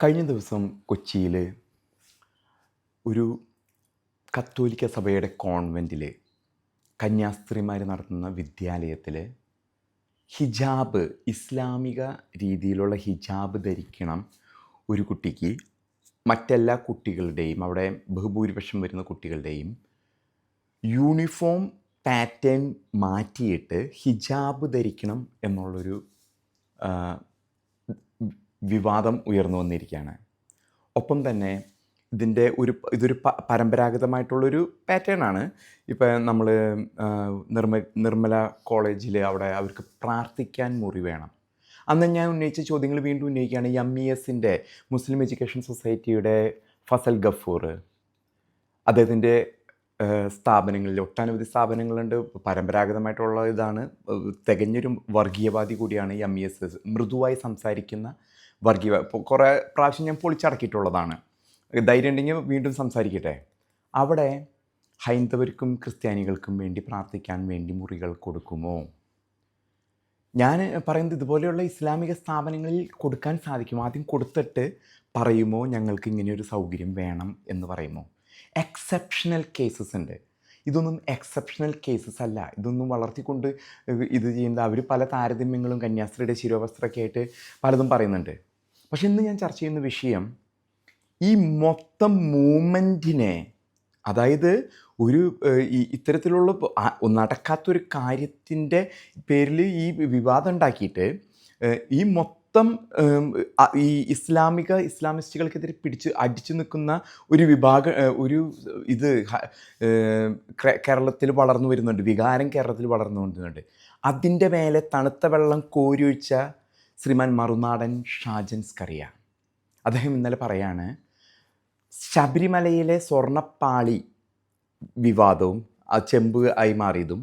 കഴിഞ്ഞ ദിവസം കൊച്ചിയിൽ ഒരു കത്തോലിക്ക സഭയുടെ കോൺവെന്റിൽ കന്യാസ്ത്രീമാർ നടത്തുന്ന വിദ്യാലയത്തിൽ ഹിജാബ് ഇസ്ലാമിക രീതിയിലുള്ള ഹിജാബ് ധരിക്കണം ഒരു കുട്ടിക്ക്. മറ്റെല്ലാ കുട്ടികളുടെയും അവിടെ ബഹുഭൂരിപക്ഷം വരുന്ന കുട്ടികളുടെയും യൂണിഫോം പാറ്റേൺ മാറ്റിയിട്ട് ഹിജാബ് ധരിക്കണം എന്നുള്ളൊരു വിവാദം ഉയർന്നു വന്നിരിക്കുകയാണ്. ഒപ്പം തന്നെ ഇതിന്റെ ഒരു ഇതൊരു പരമ്പരാഗതമായിട്ടുള്ളൊരു പാറ്റേൺ ആണ്. ഇപ്പം നമ്മൾ നിർമ്മ നിർമ്മല കോളേജിൽ അവിടെ അവർക്ക് പ്രാർത്ഥിക്കാൻ മുറി വേണം. അന്ന് ഞാൻ ഉന്നയിച്ച ചോദ്യങ്ങൾ വീണ്ടും ഉന്നയിക്കുകയാണ്. എം ഇ എസിന്റെ മുസ്ലിം എഡ്യൂക്കേഷൻ സൊസൈറ്റിയുടെ ഫസൽ ഗഫൂർ അദ്ദേഹത്തിന്റെ സ്ഥാപനങ്ങളിൽ ഒട്ടനവധി സ്ഥാപനങ്ങളുണ്ട്. പരമ്പരാഗതമായിട്ടുള്ള ഇതാണ്. തികഞ്ഞൊരു വർഗീയവാദി കൂടിയാണ് എം ഇ എസ് എസ് മൃദുവായി സംസാരിക്കുന്ന വർഗീയ കുറേ പ്രാവശ്യം ഞാൻ പൊളിച്ചടക്കിയിട്ടുള്ളതാണ്. ധൈര്യം ഉണ്ടെങ്കിൽ വീണ്ടും സംസാരിക്കട്ടെ. അവിടെ ഹൈന്ദവർക്കും ക്രിസ്ത്യാനികൾക്കും വേണ്ടി പ്രാർത്ഥിക്കാൻ വേണ്ടി മുറികൾ കൊടുക്കുമോ? ഞാൻ പറയുന്നത് ഇതുപോലെയുള്ള ഇസ്ലാമിക സ്ഥാപനങ്ങളിൽ കൊടുക്കാൻ സാധിക്കും ആദ്യം കൊടുത്തിട്ട് പറയുമോ ഞങ്ങൾക്ക് ഇങ്ങനെയൊരു സൗകര്യം വേണം എന്ന് പറയുമോ? എക്സെപ്ഷണൽ കേസസ് ഉണ്ട്. ഇതൊന്നും എക്സെപ്ഷണൽ കേസസ് അല്ല. ഇതൊന്നും വളർത്തിക്കൊണ്ട് ഇത് ചെയ്യുന്നത് അവർ പല താരതമ്യങ്ങളും കന്യാസ്ത്രീയുടെ ശിരോവസ്ത്രമൊക്കെ ആയിട്ട് പലതും പറയുന്നുണ്ട്. പക്ഷെ ഇന്ന് ഞാൻ ചർച്ച ചെയ്യുന്ന വിഷയം ഈ മൊത്തം മൂമെന്റിനെ അതായത് ഒരു ഇത്തരത്തിലുള്ള നടക്കാത്തൊരു കാര്യത്തിന്റെ പേരിൽ ഈ വിവാദം ഉണ്ടാക്കിയിട്ട് ഈ മൊത്തം അ- ഈ ഇസ്ലാമിക ഇസ്ലാമിസ്റ്റുകൾക്കെതിരെ പിടിച്ച് അടിച്ചു നിൽക്കുന്ന ഒരു വിഭാഗ ഒരു ഇത് കേരളത്തിൽ വളർന്നു വരുന്നുണ്ട് വികാരം കേരളത്തിൽ വളർന്നു വരുന്നുണ്ട്. അതിന്റെ മേലെ തണുത്ത വെള്ളം കോരിയൊഴിച്ച ശ്രീമാൻ മറുനാടൻ ഷാജൻ സ്കറിയ. അദ്ദേഹം ഇന്നലെ പറയാണ് ശബരിമലയിലെ സ്വർണപ്പാളി വിവാദവും ചെമ്പ് ആയി മാറിയതും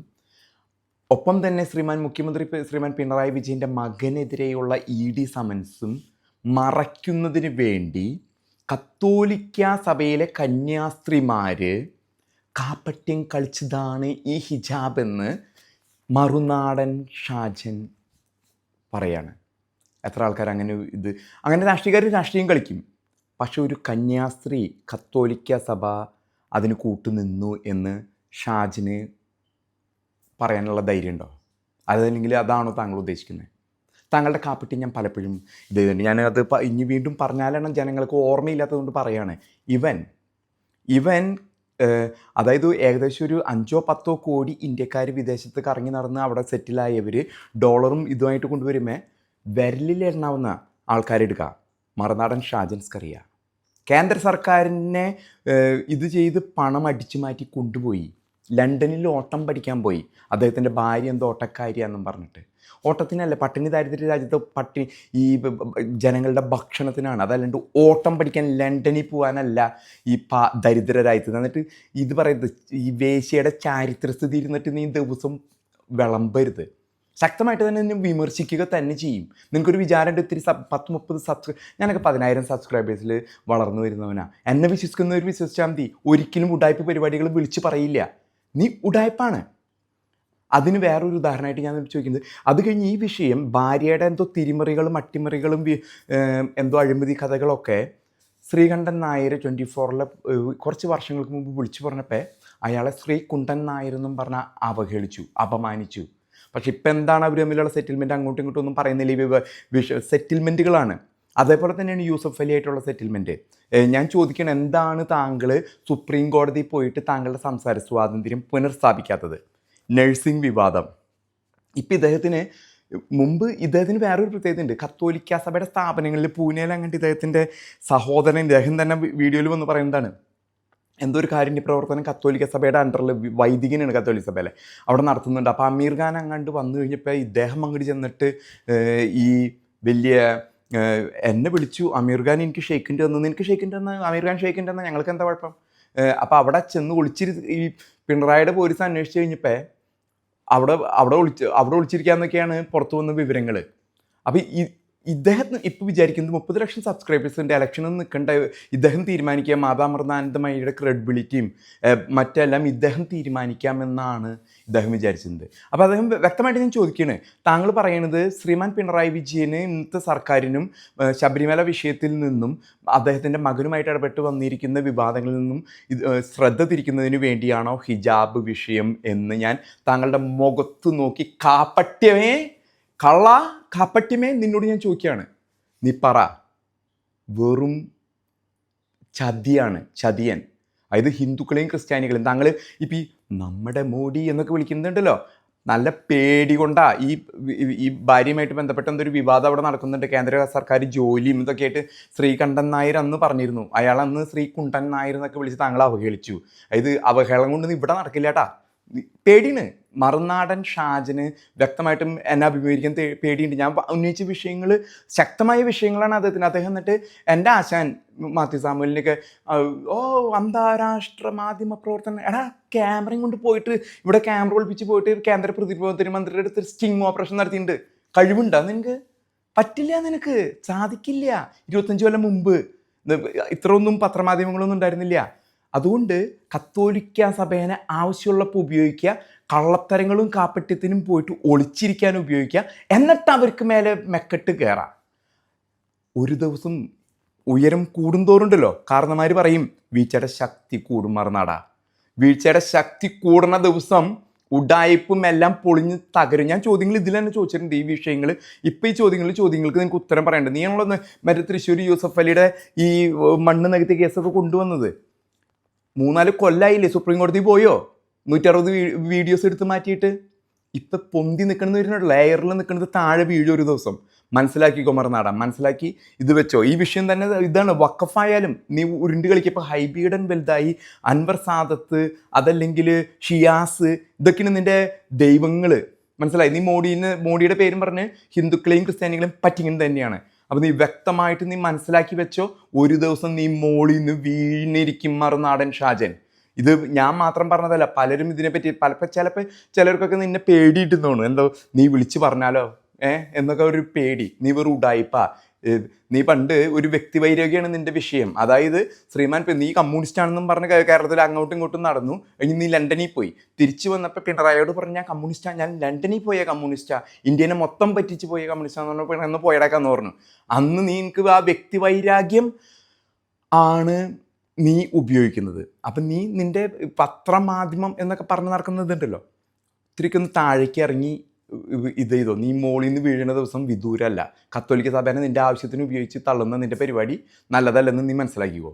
ഒപ്പം തന്നെ ശ്രീമാൻ മുഖ്യമന്ത്രി ശ്രീമാൻ പിണറായി വിജയന്റെ മകനെതിരെയുള്ള ഇ ഡി സമൻസും മറയ്ക്കുന്നതിന് വേണ്ടി കത്തോലിക്ക സഭയിലെ കന്യാസ്ത്രീമാർ കാപ്പട്യം കളിച്ചതാണ് ഈ ഹിജാബ് എന്ന് മറുനാടൻ ഷാജൻ പറയാണ്. എത്ര ആൾക്കാർ അങ്ങനെ ഇത് അങ്ങനെ രാഷ്ട്രീയക്കാർ രാഷ്ട്രീയം കളിക്കും. പക്ഷെ ഒരു കന്യാസ്ത്രീ കത്തോലിക്ക സഭ അതിന് കൂട്ടുനിന്നു എന്ന് ഷാജിന് പറയാനുള്ള ധൈര്യമുണ്ടോ? അതല്ലെങ്കിൽ അതാണോ താങ്കൾ ഉദ്ദേശിക്കുന്നത്? താങ്കളുടെ കാപ്പിട്ട് ഞാൻ പലപ്പോഴും ഇത് ഞാൻ അത് ഇനി വീണ്ടും പറഞ്ഞാലാണ് ജനങ്ങൾക്ക് ഓർമ്മയില്ലാത്തതുകൊണ്ട് പറയുകയാണ്. ഇവൻ ഇവൻ അതായത് ഏകദേശം ഒരു അഞ്ചോ പത്തോ കോടി ഇന്ത്യക്കാർ വിദേശത്ത് കറങ്ങി നടന്ന് അവിടെ സെറ്റിലായവർ ഡോളറും ഇതുമായിട്ട് കൊണ്ടുവരുമേ വിരലിലെണ്ണാവുന്ന ആൾക്കാരെടുക്കുക മറുനാടൻ ഷാജൻ സ്കറിയ. കേന്ദ്ര സർക്കാരിനെ ഇത് ചെയ്ത് പണം അടിച്ചു മാറ്റി കൊണ്ടുപോയി. ലണ്ടനിൽ ഓട്ടം പഠിക്കാൻ പോയി. അദ്ദേഹത്തിന്റെ ഭാര്യ എന്തോ ഓട്ടക്കാരിയാണെന്നും പറഞ്ഞിട്ട്. ഓട്ടത്തിനല്ല പട്ടിണി ദാരിദ്ര്യ രാജ്യത്ത് പട്ടി ഈ ജനങ്ങളുടെ ഭക്ഷണത്തിനാണ്. അതല്ലാണ്ട് ഓട്ടം പഠിക്കാൻ ലണ്ടനിൽ പോകാനല്ല ഈ പാ രാജ്യത്ത്. എന്നിട്ട് ഇത് പറയുന്നത് ഈ വേശ്യയുടെ ചാരിത്രസ്ഥിതി ഇരുന്നിട്ട് നീ ദിവസം വിളമ്പരുത്. ശക്തമായിട്ട് തന്നെ നിന്നെ വിമർശിക്കുക തന്നെ ചെയ്യും. നിനക്കൊരു വിചാരമുണ്ട് ഇത്തിരി സബ് പത്ത് മുപ്പത് സബ്സ്ക്രൈ ഞാനൊക്കെ പതിനായിരം സബ്സ്ക്രൈബേഴ്സിൽ വളർന്നു വരുന്നവനാണ് എന്നെ വിശ്വസിക്കുന്നവർ വിശ്വസിച്ചാൽ മതി. ഒരിക്കലും ഉടായ്പ പരിപാടികൾ വിളിച്ച് പറയില്ല. നീ ഉടായ്പാണ്. അതിന് വേറൊരു ഉദാഹരണമായിട്ട് ഞാൻ ചോദിക്കുന്നത് അത് കഴിഞ്ഞ് ഈ വിഷയം ഭാര്യയുടെ എന്തോ തിരിമറികളും അട്ടിമറികളും എന്തോ അഴിമതി കഥകളൊക്കെ ശ്രീകണ്ഠൻ നായർ ട്വന്റി ഫോറിലെ കുറച്ച് വർഷങ്ങൾക്ക് മുമ്പ് വിളിച്ചു പറഞ്ഞപ്പോൾ അയാളെ ശ്രീകുണ്ഠൻ നായർ എന്നും പറഞ്ഞ അവഹേളിച്ചു അപമാനിച്ചു. പക്ഷെ ഇപ്പം എന്താണ് അവർ തമ്മിലുള്ള സെറ്റിൽമെന്റ് അങ്ങോട്ടും ഇങ്ങോട്ടും ഒന്നും പറയുന്നില്ല. സെറ്റിൽമെന്റുകളാണ് അതേപോലെ തന്നെയാണ് യൂസഫ് അലി ആയിട്ടുള്ള സെറ്റിൽമെന്റ് ഞാൻ ചോദിക്കണം എന്താണ് താങ്കൾ സുപ്രീം കോടതി പോയിട്ട് താങ്കളുടെ സംസാര സ്വാതന്ത്ര്യം പുനഃസ്ഥാപിക്കാത്തത് നഴ്സിംഗ് വിവാദം. ഇപ്പം ഇദ്ദേഹത്തിന് മുമ്പ് ഇദ്ദേഹത്തിന് വേറൊരു പ്രത്യേകത ഉണ്ട്. കത്തോലിക്ക സഭയുടെ സ്ഥാപനങ്ങളിൽ പൂനെയിൽ അങ്ങോട്ട് ഇദ്ദേഹത്തിന്റെ സഹോദരൻ ഇദ്ദേഹം തന്നെ വീഡിയോയിൽ വന്ന് പറയുന്നതാണ്. എന്തോ ഒരു പ്രവർത്തനം? കത്തോലിക്ക സഭയുടെ അണ്ടറിൽ വൈദികനാണ് കത്തോലിക്ക സഭയിലെ അവിടെ നടത്തുന്നുണ്ട്. അപ്പോൾ അമീർ ഖാൻ അങ്ങാണ്ട് വന്നു കഴിഞ്ഞപ്പോൾ ഇദ്ദേഹം അങ്ങോട്ട് ചെന്നിട്ട് ഈ വലിയ എന്നെ വിളിച്ചു അമീർ ഖാൻ എനിക്ക് ഷെയ്ക്കിന്റെ തന്നു എനിക്ക് ഷെയ്ക്കിന്റെ തന്ന അമീർ ഖാൻ ഷെയ്ക്കിന്റെ തന്ന ഞങ്ങൾക്ക് എന്താ കുഴപ്പം? അപ്പോൾ അവിടെ ചെന്ന് ഒളിച്ചിരി ഈ പിണറായിയുടെ പോലീസ് അന്വേഷിച്ച് കഴിഞ്ഞപ്പോൾ അവിടെ അവിടെ ഒളിച്ച് അവിടെ ഒളിച്ചിരിക്കാന്നൊക്കെയാണ് പുറത്തു വന്ന വിവരങ്ങൾ അപ്പോൾ ഈ ഇദ്ദേഹത്തിന് ഇപ്പോൾ വിചാരിക്കുന്നത് മുപ്പത് ലക്ഷം സബ്സ്ക്രൈബേഴ്സിന്റെ ഇലക്ഷനിൽ നിൽക്കേണ്ട ഇദ്ദേഹം തീരുമാനിക്കുക. മാതാ അമൃതാനന്ദമയിയുടെ ക്രെഡിബിലിറ്റിയും മറ്റെല്ലാം ഇദ്ദേഹം തീരുമാനിക്കാമെന്നാണ് ഇദ്ദേഹം വിചാരിച്ചിരുന്നത്. അപ്പോൾ അദ്ദേഹം വ്യക്തമായിട്ട് ഞാൻ ചോദിക്കുകയാണ് താങ്കൾ പറയുന്നത് ശ്രീമാൻ പിണറായി വിജയന് ഇന്നത്തെ സർക്കാരിനും ശബരിമല വിഷയത്തിൽ നിന്നും അദ്ദേഹത്തിന്റെ മകനുമായിട്ട് ഇടപെട്ട് വന്നിരിക്കുന്ന വിവാദങ്ങളിൽ നിന്നും ശ്രദ്ധ തിരിക്കുന്നതിന് വേണ്ടിയാണോ ഹിജാബ് വിഷയം എന്ന് ഞാൻ താങ്കളുടെ മുഖത്ത് നോക്കി കാപ്പട്യമേ! കള്ള കപ്പറ്റിമേ നിന്നോട് ഞാൻ ചോദിക്കുകയാണ്. നീ പറ. വെറും ചതിയാണ് ചതിയൻ. അതായത് ഹിന്ദുക്കളെയും ക്രിസ്ത്യാനികളെയും താങ്കൾ ഇപ്പം ഈ നമ്മുടെ മോഡി എന്നൊക്കെ വിളിക്കുന്നുണ്ടല്ലോ. നല്ല പേടി കൊണ്ടാ ഈ ഈ- ഭാര്യയുമായിട്ട് ബന്ധപ്പെട്ട എന്തൊരു വിവാദം അവിടെ നടക്കുന്നുണ്ട്. കേന്ദ്ര സർക്കാർ ജോലിയും ഇതൊക്കെ ആയിട്ട് ശ്രീകണ്ഠൻ നായർ അന്ന് പറഞ്ഞിരുന്നു. അയാൾ അന്ന് ശ്രീകുണ്ഠൻ നായർ എന്നൊക്കെ വിളിച്ച് താങ്കൾ അവഹേളിച്ചു. അതായത് അവഹേളം കൊണ്ട് ഇവിടെ നടക്കില്ല കേട്ടാ പേടിയാണ്. മറുനാടൻ ഷാജിന് വ്യക്തമായിട്ടും എന്നെ അഭിമുഖീകരിക്കാൻ പേടിയുണ്ട്. ഞാൻ ഉന്നയിച്ച വിഷയങ്ങൾ ശക്തമായ വിഷയങ്ങളാണ് അദ്ദേഹത്തിന് അദ്ദേഹം എന്നിട്ട് എന്റെ ആശാൻ മാത്യു സാമുലിനൊക്കെ ആ, ഓ അന്താരാഷ്ട്ര മാധ്യമ പ്രവർത്തനം. എടാ ക്യാമറയും കൊണ്ട് പോയിട്ട് ഇവിടെ ക്യാമറ ഒളിപ്പിച്ച് പോയിട്ട് കേന്ദ്ര പ്രതിരോധ മന്ത്രിയുടെ അടുത്ത് സ്റ്റിങ് ഓപ്പറേഷൻ നടത്തിയിട്ടുണ്ട്. കഴിവുണ്ടോ നിനക്ക്? പറ്റില്ല നിനക്ക്. സാധിക്കില്ല. ഇരുപത്തഞ്ച് കൊല്ലം മുമ്പ്. ഇത് ഇത്രയൊന്നും പത്രമാധ്യമങ്ങളൊന്നും ഉണ്ടായിരുന്നില്ല. അതുകൊണ്ട് കത്തോലിക്ക സഭേനെ ആവശ്യമുള്ളപ്പോൾ ഉപയോഗിക്കുക കള്ളത്തരങ്ങളും കാപ്പട്യത്തിനും പോയിട്ട് ഒളിച്ചിരിക്കാൻ ഉപയോഗിക്കുക എന്നിട്ട് അവർക്ക് മേലെ മെക്കെട്ട് കയറാം. ഒരു ദിവസം ഉയരം കൂടുന്തോറുണ്ടല്ലോ കാരണന്മാർ പറയും വീഴ്ചയുടെ ശക്തി കൂടും മറുനാടാ. വീഴ്ചയുടെ ശക്തി കൂടുന്ന ദിവസം ഉഡായിപ്പും എല്ലാം പൊളിഞ്ഞ് തകരും. ഞാൻ ചോദ്യങ്ങൾ ഇതിൽ തന്നെ ചോദിച്ചിട്ടുണ്ട് ഈ വിഷയങ്ങൾ ഇപ്പം ഈ ചോദ്യങ്ങൾ ചോദ്യങ്ങൾക്ക് നിങ്ങൾക്ക് ഉത്തരം പറയേണ്ടത്. നീയാണല്ലോ മറ്റേ തൃശ്ശൂർ യൂസഫ് അലിയുടെ ഈ മണ്ണ് നികത്തിയ കേസൊക്കെ കൊണ്ടുവന്നത്. മൂന്നാൽ കൊല്ലായില്ലേ സുപ്രീം കോടതി പോയോ? നൂറ്ററുപത് വീഡിയോസ് എടുത്ത് മാറ്റിയിട്ട്. ഇപ്പം പൊന്തി നിൽക്കുന്നത് വരുന്നുണ്ട് ലെയറിൽ നിൽക്കുന്നത് താഴെ വീഴും ഒരു ദിവസം. മനസ്സിലാക്കി കുമർനാടാം മനസ്സിലാക്കി ഇത് വെച്ചോ. ഈ വിഷയം തന്നെ ഇതാണ്. വക്കഫായാലും നീ ഉരുണ്ട് കളിക്കപ്പോൾ ഹൈബീഡൻ വലുതായി അൻവർ സാദത്ത് അതല്ലെങ്കിൽ ഷിയാസ് ഇതൊക്കെയാണ് നിന്റെ ദൈവങ്ങൾ മനസ്സിലായി? നീ മോഡീന് മോഡിയുടെ പേരും പറഞ്ഞ് ഹിന്ദുക്കളെയും ക്രിസ്ത്യാനികളെയും പറ്റിക്കുന്നത് തന്നെയാണ്. അപ്പോൾ നീ വ്യക്തമായിട്ട് നീ മനസ്സിലാക്കി വെച്ചോ ഒരു ദിവസം നീ മോളിൽ നിന്ന് വീണിരിക്കും മറുനാടൻ ഷാജൻ. ഇത് ഞാൻ മാത്രം പറഞ്ഞതല്ല പലരും ഇതിനെപ്പറ്റി പലപ്പോൾ ചിലപ്പോൾ ചിലർക്കൊക്കെ നിന്നെ പേടിയിട്ട് തോന്നും എന്തോ നീ വിളിച്ചു പറഞ്ഞാലോ? ഏ? എന്നൊക്കെ ഒരു പേടി. നീ വെറും ഉടായിപ്പാ. നീ പണ്ട് ഒരു വ്യക്തി വൈരാഗ്യമാണ് നിന്റെ വിഷയം. അതായത് ശ്രീമാൻ നീ കമ്മ്യൂണിസ്റ്റ് ആണെന്നും പറഞ്ഞ് കേരളത്തിൽ അങ്ങോട്ടും ഇങ്ങോട്ടും നടന്നു. ഇനി നീ ലണ്ടനിൽ പോയി. തിരിച്ചു വന്നപ്പോൾ പിണറായിയോട് പറഞ്ഞ ഞാൻ കമ്മ്യൂണിസ്റ്റാ ഞാൻ ലണ്ടനിൽ പോയ കമ്മ്യൂണിസ്റ്റാ ഇന്ത്യനെ മൊത്തം പറ്റിച്ച് പോയ കമ്മ്യൂണിസ്റ്റാന്ന് പറഞ്ഞപ്പോൾ എന്ന് പോയടക്കാന്ന് പറഞ്ഞു. അന്ന് നീ എനിക്ക് ആ വ്യക്തി വൈരാഗ്യം ആണ് നീ ഉപയോഗിക്കുന്നത്. അപ്പം നീ നിന്റെ പത്രമാധ്യമം എന്നൊക്കെ പറഞ്ഞ് നടക്കുന്നതുണ്ടല്ലോ. ഇത്തിരിക്കൊന്ന് താഴേക്ക് ഇറങ്ങി ഇത് ചെയ്തോ നീ മോളിൽ നിന്ന് വീഴുന്ന ദിവസം വിദൂരല്ല. കത്തോലിക്ക സഭേനെ നിന്റെ ആവശ്യത്തിന് ഉപയോഗിച്ച് തള്ളുന്ന നിന്റെ പരിപാടി നല്ലതല്ലെന്ന് നീ മനസ്സിലാക്കിക്കോ?